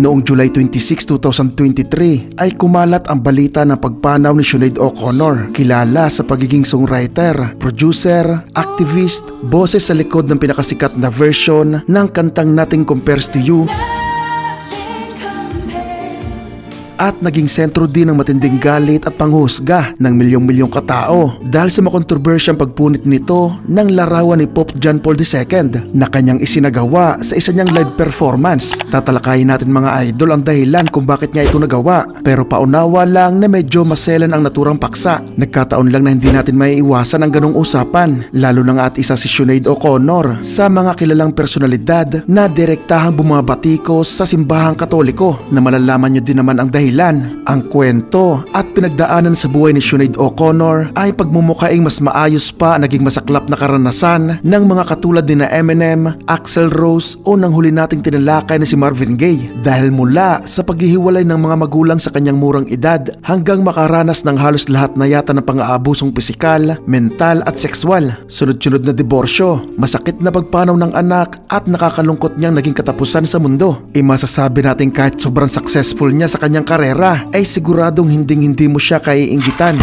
Noong July 26, 2023 ay kumalat ang balita ng pagpanaw ni Sinead O'Connor, kilala sa pagiging songwriter, producer, activist, boses sa likod ng pinakasikat na version ng kantang Nothing Compares to You at naging sentro din ng matinding galit at panghusga ng milyong-milyong katao dahil sa makontrobersyang pagpunit nito ng larawan ni Pope John Paul II na kanyang isinagawa sa isa niyang live performance. Tatalakayin natin mga idol ang dahilan kung bakit niya ito nagawa pero paunawa lang na medyo maselan ang naturang paksa. Nagkataon lang na hindi natin maiiwasan ang ganong usapan lalo na nga at isa si Sinead O'Connor sa mga kilalang personalidad na direktahang bumabatikos sa simbahang katoliko na malalaman niyo din naman ang dahilan ang kwento at pinagdaanan sa buhay ni Sinead O'Connor ay pagmumukaing mas maayos pa naging masaklap na karanasan ng mga katulad ni na Eminem, Axel Rose o nang huli nating tinalakay na si Marvin Gaye dahil mula sa paghihiwalay ng mga magulang sa kanyang murang edad hanggang makaranas ng halos lahat na yata ng pang-aabusong pisikal, mental at sexual. Sunod-sunod na diborsyo, masakit na pagpanaw ng anak at nakakalungkot niyang naging katapusan sa mundo. Imasasabi natin kahit sobrang successful niya sa kanyang karera ay siguradong hinding-hindi mo siya kaiinggitan.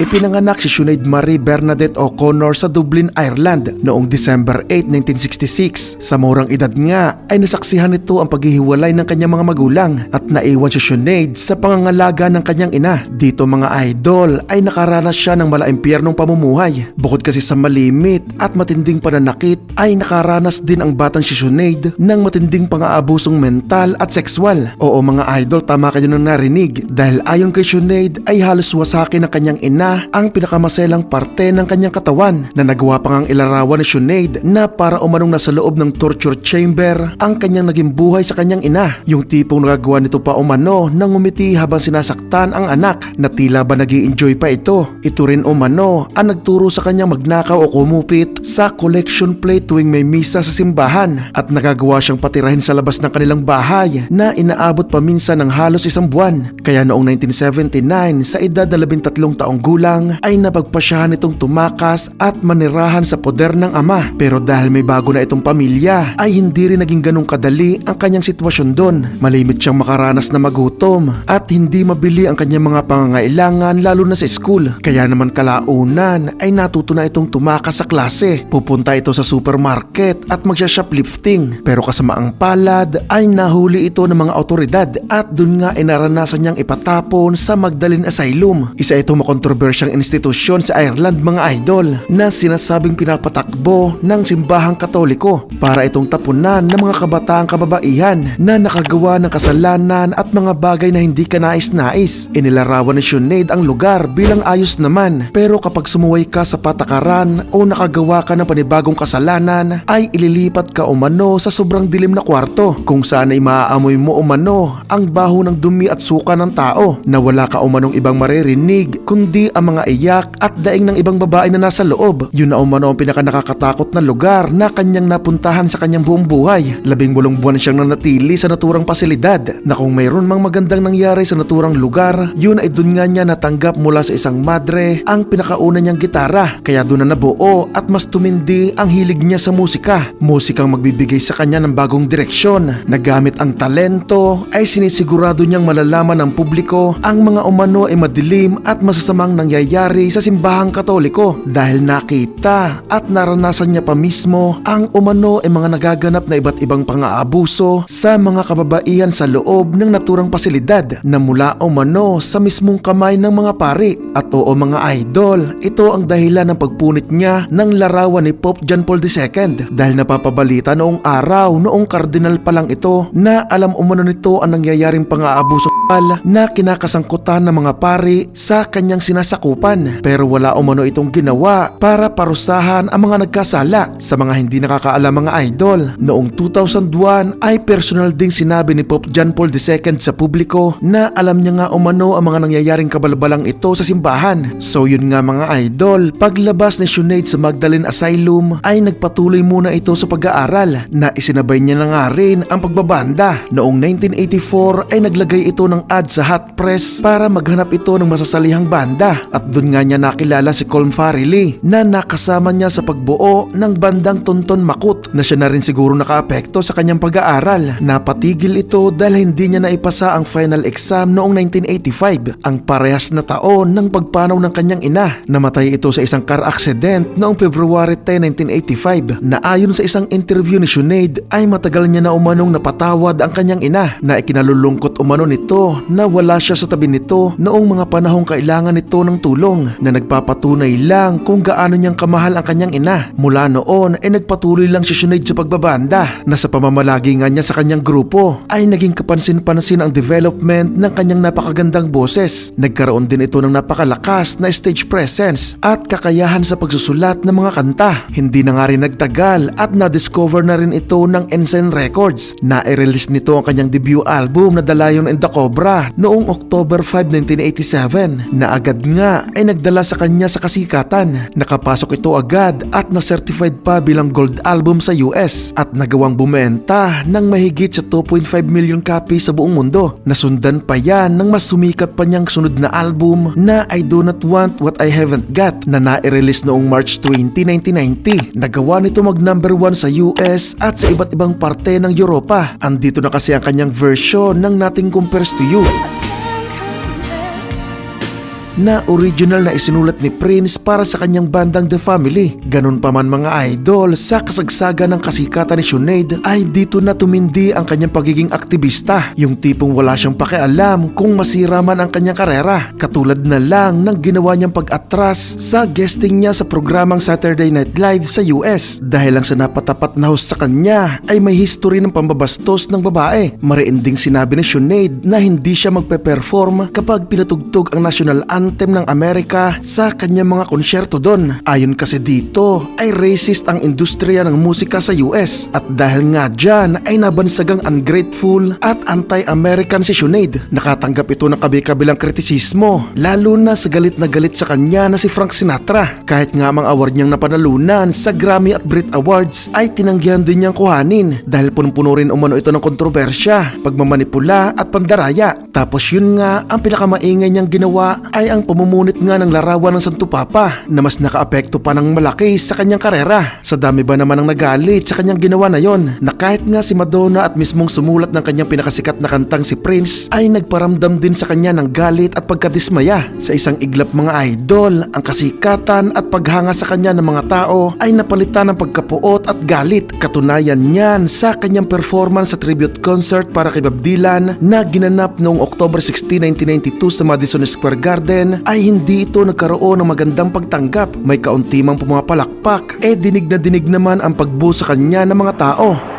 Ipinanganak si Sinead Marie Bernadette O'Connor sa Dublin, Ireland noong December 8, 1966. Sa murang edad nga ay nasaksihan nito ang paghihiwalay ng kanyang mga magulang at naiwan si Sinead sa pangangalaga ng kanyang ina. Dito mga idol ay nakaranas siya ng malaimpyernong pamumuhay. Bukod kasi sa malimit at matinding pananakit ay nakaranas din ang batang si Sinead ng matinding pang-aabusong mental at sexual. Oo mga idol tama kayo nang narinig dahil ayon kay Sinead ay halos wasakin ng kanyang ina ang pinakamaselang parte ng kanyang katawan na nagawa pa ngang ilarawan ni Sinead na para umanong nasa loob ng torture chamber ang kanyang naging buhay sa kanyang ina. Yung tipong nagagawa nito pa umano nang umiti habang sinasaktan ang anak na tila ba nag enjoy pa ito. Ito rin umano ang nagturo sa kanyang magnakaw o kumupit sa collection plate tuwing may misa sa simbahan at nagagawa siyang patirahin sa labas ng kanilang bahay na inaabot pa minsan ng halos isang buwan. Kaya noong 1979 sa edad na 13 taong gulang ay napagpasyahan itong tumakas at manirahan sa poder ng ama. Pero dahil may bago na itong pamilya ay hindi rin naging ganong kadali ang kanyang sitwasyon doon. Malimit siyang makaranas na magutom at hindi mabili ang kanyang mga pangangailangan lalo na sa school. Kaya naman kalaunan ay natuto na itong tumakas sa klase. Pupunta ito sa supermarket at magsha-shoplifting. Pero kasamaang palad ay nahuli ito ng mga otoridad at dun nga ay naranasan niyang ipatapon sa Magdalene Asylum. Isa itong makontrobersyang institusyon sa Ireland mga idol na sinasabing pinapatakbo ng simbahang katoliko para itong tapunan ng mga kabataang kababaihan na nakagawa ng kasalanan at mga bagay na hindi kanais-nais. Inilarawan ni Sinead ang lugar bilang ayos naman pero kapag sumuway ka sa patakaran o nakagawa ka ng panibagong kasalanan ay ililipat ka umano sa sobrang dilim na kwarto kung saan ay maaamoy mo umano ang baho ng dumi at suka ng tao na wala ka umanong ibang maririnig kundi ang mga iyak at daing ng ibang babae na nasa loob. Yun na umano ang pinaka nakakatakot na lugar na kanyang napuntahan sa kanyang buong buhay. Labing bulong buwan siyang nanatili sa naturang pasilidad na kung mayroon mang magandang nangyari sa naturang lugar, yun ay dun nga niya natanggap mula sa isang madre ang pinakauna niyang gitara. Kaya dun na nabuo at mas tumindi ang hilig niya sa musika. Musikang magbibigay sa kanya ng bagong direksyon. Nagamit ang talento ay sinisigurado niyang malalaman ng publiko ang mga umano ay madilim at masasamang nangyayari sa simbahang katoliko dahil nakita at naranasan niya pa mismo ang umano ay mga nagaganap na iba't ibang pang-aabuso sa mga kababaihan sa loob ng naturang pasilidad na mula umano sa mismong kamay ng mga pari. At oo mga idol, ito ang dahilan ng pagpunit niya ng larawan ni Pope John Paul II dahil napapabalita noong araw noong kardinal pa lang ito na alam umano nito ang nangyayaring pang-aabuso na kinakasangkutan ng mga pari sa kanyang sinasakupan pero wala umano itong ginawa para parusahan ang mga nagkasala sa mga hindi nakakaalam mga idol. Noong 2001 ay personal ding sinabi ni Pope John Paul II sa publiko na alam niya nga umano ang mga nangyayaring kabalbalang ito sa simbahan. So yun nga mga idol, paglabas ni Sinead sa Magdalene Asylum ay nagpatuloy muna ito sa pag-aaral na isinabay niya na nga rin ang pagbabanda. Noong 1984 ay naglagay ito ng umangad sa Hot Press para maghanap ito ng masasalihang banda at doon nga niya nakilala si Colm Farrelly na nakasama niya sa pagbuo ng bandang Tonton Makut na siya na rin siguro nakaapekto sa kanyang pag-aaral. Napatigil ito dahil hindi niya naipasa ang final exam noong 1985, ang parehas na taon ng pagpanaw ng kanyang ina. Namatay ito sa isang car accident noong February 10, 1985 na ayon sa isang interview ni Sinead ay matagal niya na umanong napatawad ang kanyang ina na ikinalulungkot umano nito na wala siya sa tabi nito noong mga panahong kailangan nito ng tulong na nagpapatunay lang kung gaano niyang kamahal ang kanyang ina. Mula noon ay nagpatuloy lang si Sinead sa pagbabanda na sa pamamalagi nga niya sa kanyang grupo ay naging kapansin-pansin ang development ng kanyang napakagandang boses. Nagkaroon din ito ng napakalakas na stage presence at kakayahan sa pagsusulat ng mga kanta. Hindi na nga rin nagtagal at na-discover na rin ito ng Ensign Records. Na-release nito ang kanyang debut album na The Lion and the Cobra noong October 5, 1987 na agad nga ay nagdala sa kanya sa kasikatan. Nakapasok ito agad at na-certified pa bilang gold album sa US at nagawang bumenta ng mahigit sa 2.5 million copies sa buong mundo. Nasundan pa yan ng mas sumikat pa niyang sunod na album na I Do Not Want What I Haven't Got na na-release noong March 20, 1990. Nagawa nito mag number 1 sa US at sa iba't ibang parte ng Europa. Andito na kasi ang kanyang version ng Nothing Compares to You na original na isinulat ni Prince para sa kanyang bandang The Family. Ganun pa man mga idol, sa kasagsaga ng kasikatan ni Sinead ay dito na tumindi ang kanyang pagiging aktivista. Yung tipong wala siyang pakialam kung masira man ang kanyang karera. Katulad na lang ng ginawa niyang pag-atras sa guesting niya sa programang Saturday Night Live sa US. Dahil lang sa napatapat na host sa kanya ay may history ng pambabastos ng babae. Mariinding sinabi ni Sinead na hindi siya magpe-perform kapag pinatugtog ang national anthem ng Amerika sa kanyang mga konsyerto doon. Ayon kasi dito ay racist ang industriya ng musika sa US at dahil nga dyan ay nabansagang ungrateful at anti-American si Sinead. Nakatanggap ito ng kabi-kabilang kritisismo lalo na sa galit na galit sa kanya na si Frank Sinatra. Kahit nga mga award niyang napanalunan sa Grammy at Brit Awards ay tinanggihan din niyang kuhanin dahil punong-puno rin umano ito ng kontrobersya, pagmamanipula at pandaraya. Tapos yun nga ang pinakamaingay niyang ginawa ay ang pumumunit nga ng larawan ng Santo Papa na mas nakaapekto pa ng malaki sa kanyang karera. Sa dami ba naman ang nagalit sa kanyang ginawa na yon na kahit nga si Madonna at mismong sumulat ng kanyang pinakasikat na kantang si Prince ay nagparamdam din sa kanya ng galit at pagkadismaya. Sa isang iglap mga idol, ang kasikatan at paghanga sa kanya ng mga tao ay napalitan ng pagkapuot at galit. Katunayan niyan sa kanyang performance sa tribute concert para kay Bob Dylan na ginanap noong October 16, 1992 sa Madison Square Garden ay hindi ito nagkaroon ng magandang pagtanggap. May kaunti mang pumapalakpak, eh dinig na dinig naman ang pagbu sa kanya ng mga tao.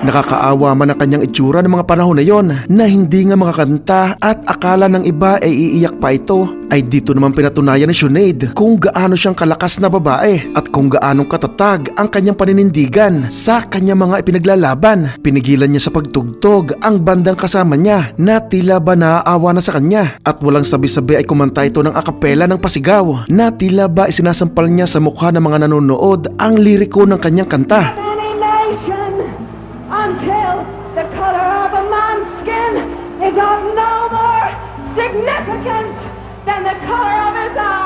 Nakakaawa man ang kanyang itsura ng mga panahon na yon na hindi nga makakanta at akala ng iba ay iiyak pa ito ay dito naman pinatunayan ni Sinead kung gaano siyang kalakas na babae at kung gaanong katatag ang kanyang paninindigan sa kanyang mga ipinaglalaban. Pinigilan niya sa pagtugtog ang bandang kasama niya na tila ba naaawa na sa kanya at walang sabi-sabi ay kumanta ito ng akapela ng pasigaw na tila ba isinasampal niya sa mukha ng mga nanonood ang liriko ng kanyang kanta. never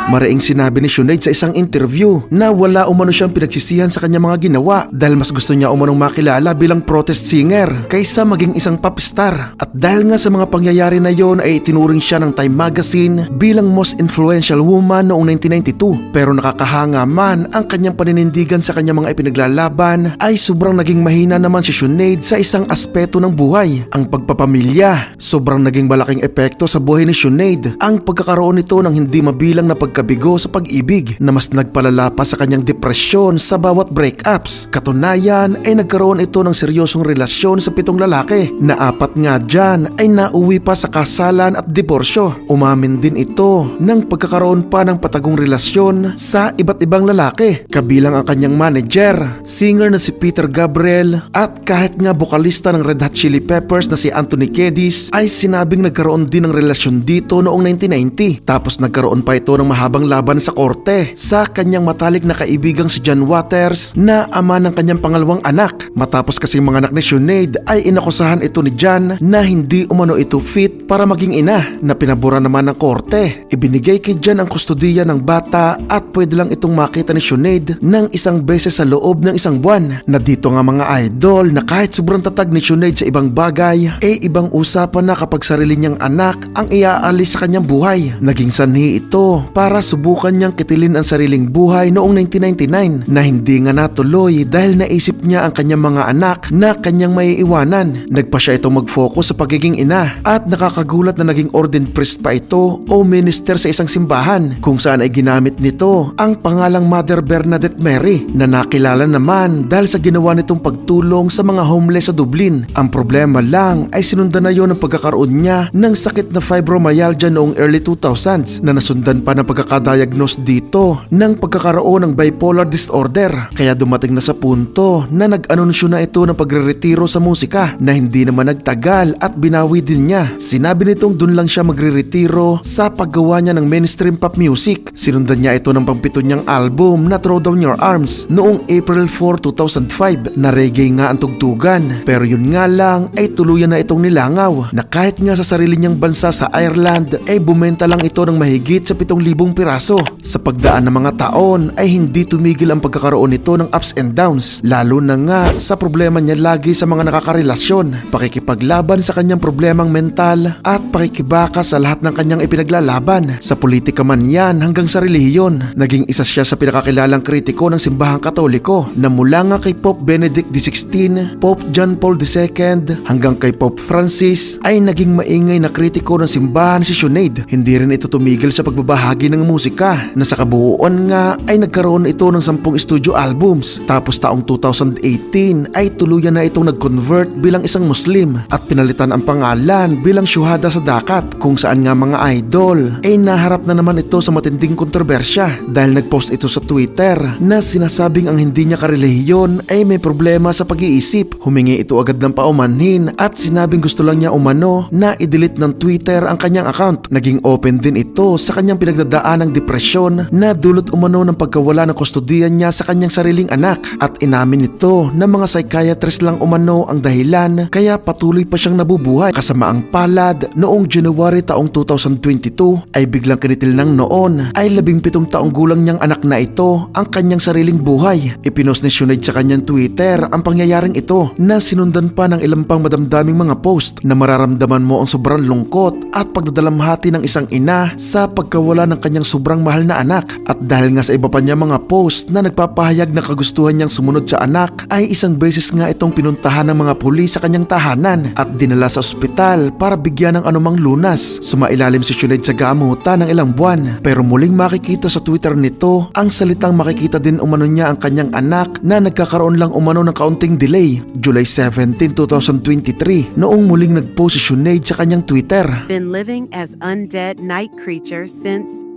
Maraing sinabi ni Sinead sa isang interview na wala umano siyang pinagsisihan sa kanyang mga ginawa dahil mas gusto niya umanong makilala bilang protest singer kaysa maging isang pop star. At dahil nga sa mga pangyayari na yon ay itinuring siya ng Time Magazine bilang most influential woman noong 1992. Pero nakakahanga man ang kanyang paninindigan sa kanyang mga ipinaglalaban ay sobrang naging mahina naman si Sinead sa isang aspeto ng buhay, ang pagpapamilya. Sobrang naging malaking epekto sa buhay ni Sinead ang pagkakaroon nito ng hindi mabilang na pagkabigo sa pag-ibig na mas nagpalala pa sa kanyang depresyon sa bawat breakups. Katunayan ay nagkaroon ito ng seryosong relasyon sa pitong lalaki na apat nga dyan ay nauwi pa sa kasalan at diborsyo. Umamin din ito ng pagkakaroon pa ng patagong relasyon sa iba't ibang lalaki kabilang ang kanyang manager, singer na si Peter Gabriel at kahit nga bokalista ng Red Hot Chili Peppers na si Anthony Kiedis ay sinabing nagkaroon din ng relasyon dito noong 1990 tapos nagkaroon pa ito ng mahaba mahabang laban sa korte sa kanyang matalik na kaibigang si John Waters na ama ng kanyang pangalawang anak. Matapos kasi mga anak ni Sinead ay inakusahan ito ni John na hindi umano ito fit para maging ina na pinabura naman ng korte. Ibinigay kay John ang kustodiya ng bata at pwede lang itong makita ni Sinead ng isang beses sa loob ng isang buwan na dito nga mga idol na kahit sobrang tatag ni Sinead sa ibang bagay eh ibang usapan na kapag sarili niyang anak ang iaalis sa kanyang buhay. Naging sanhi ito para subukan niyang kitilin ang sariling buhay noong 1999 na hindi nga natuloy dahil naisip niya ang kanyang mga anak na kanyang maiiwanan. Nagpa siya itong mag-focus sa pagiging ina at nakakagulat na naging ordained priest pa ito o minister sa isang simbahan kung saan ay ginamit nito ang pangalang Mother Bernadette Mary na nakilala naman dahil sa ginawa nitong pagtulong sa mga homeless sa Dublin. Ang problema lang ay sinundan na yon ang pagkakaroon niya ng sakit na fibromyalgia noong early 2000s na nasundan pa ng pagkakadiagnose dito ng pagkakaroon ng bipolar disorder. Kaya dumating na sa punto na nag-anunsyo na ito ng pagre-retiro sa musika na hindi naman nagtagal at binawi din niya. Sinabi nitong dun lang siya magre-retiro sa paggawa niya ng mainstream pop music. Sinundan niya ito ng pampito niyang album na Throw Down Your Arms noong April 4, 2005 na reggae nga ang tugtugan. Pero yun nga lang ay tuluyan na itong nilangaw na kahit nga sa sarili niyang bansa sa Ireland ay bumenta lang ito ng mahigit sa 7,000 piraso. Sa pagdaan ng mga taon ay hindi tumigil ang pagkakaroon nito ng ups and downs lalo na nga sa problema niya lagi sa mga nakakarelasyon, pakikipaglaban sa kanyang problemang mental at pakikibaka sa lahat ng kanyang ipinaglalaban. Sa politika man yan hanggang sa relihiyon, naging isa siya sa pinakakilalang kritiko ng simbahang katoliko na mula nga kay Pope Benedict XVI, Pope John Paul II hanggang kay Pope Francis ay naging maingay na kritiko ng simbahan si Sinead. Hindi rin ito tumigil sa pagbabahagi ng musika na sa kabuuan nga ay nagkaroon ito ng 10 studio albums. Tapos taong 2018 ay tuluyan na itong nag-convert bilang isang Muslim at pinalitan ang pangalan bilang syuhada sa dakat kung saan nga mga idol ay naharap na naman ito sa matinding kontrobersya dahil nagpost ito sa Twitter na sinasabing ang hindi niya karelihiyon ay may problema sa pag-iisip. Humingi ito agad ng paumanhin at sinabing gusto lang niya umano na i-delete ng Twitter ang kanyang account. Naging open din ito sa kanyang pinagdadaan ng depresyon na dulot umano ng pagkawala ng kustodiyan niya sa kanyang sariling anak at inamin nito na mga psychiatrist lang umano ang dahilan kaya patuloy pa siyang nabubuhay kasama ang palad noong January taong 2022 ay biglang kinitil ng noon ay labing pitong taong gulang niyang anak na ito ang kanyang sariling buhay. Ipinost ni Sinead sa kanyang Twitter ang pangyayaring ito na sinundan pa ng ilang pang madamdaming mga post na mararamdaman mo ang sobrang lungkot at pagdadalamhati ng isang ina sa pagkawala ng kanyang sobrang mahal na anak at dahil nga sa iba pa niya mga post na nagpapahayag na kagustuhan niyang sumunod sa anak ay isang beses nga itong pinuntahan ng mga pulis sa kanyang tahanan at dinala sa ospital para bigyan ng anumang lunas. Sumailalim si Sinead sa gamutan ng ilang buwan pero muling makikita sa Twitter nito ang salitang makikita din umano niya ang kanyang anak na nagkakaroon lang umano ng kaunting delay. July 17, 2023 noong muling nagpost si Sinead sa kanyang Twitter. been living as undead night creature since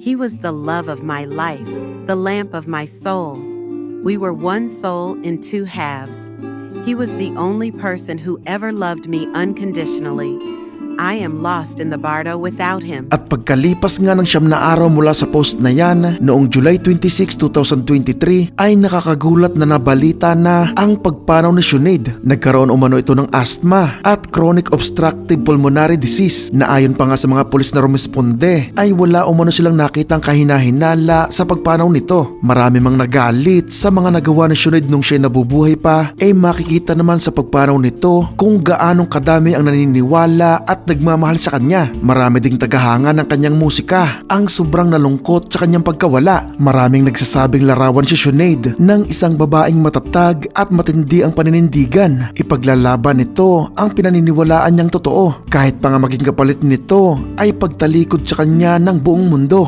he was the love of my life, the lamp of my soul. We were one soul in two halves. He was the only person who ever loved me unconditionally. I am lost in the bardo without him. At pagkalipas nga ng siyam na araw mula sa post na yan, noong July 26, 2023, ay nakakagulat na nabalita na ang pagpanaw ni Sinead. Nagkaroon umano ito ng asthma at chronic obstructive pulmonary disease na ayon pa nga sa mga pulis na rumisponde ay wala umano silang nakitang kahinahinala sa pagpanaw nito. Marami mang nagalit sa mga nagawa ni Sinead nung siya nabubuhay pa ay makikita naman sa pagpanaw nito kung gaanong kadami ang naniniwala at nagmamahal sa kanya. Marami ding tagahanga ng kanyang musika ang sobrang nalungkot sa kanyang pagkawala. Maraming nagsasabing larawan si Sinead ng isang babaeng matatag at matindi ang paninindigan. Ipaglalaban nito ang pinaniniwalaan niyang totoo. Kahit pa nga maging kapalit nito ay pagtalikod sa kanya ng buong mundo.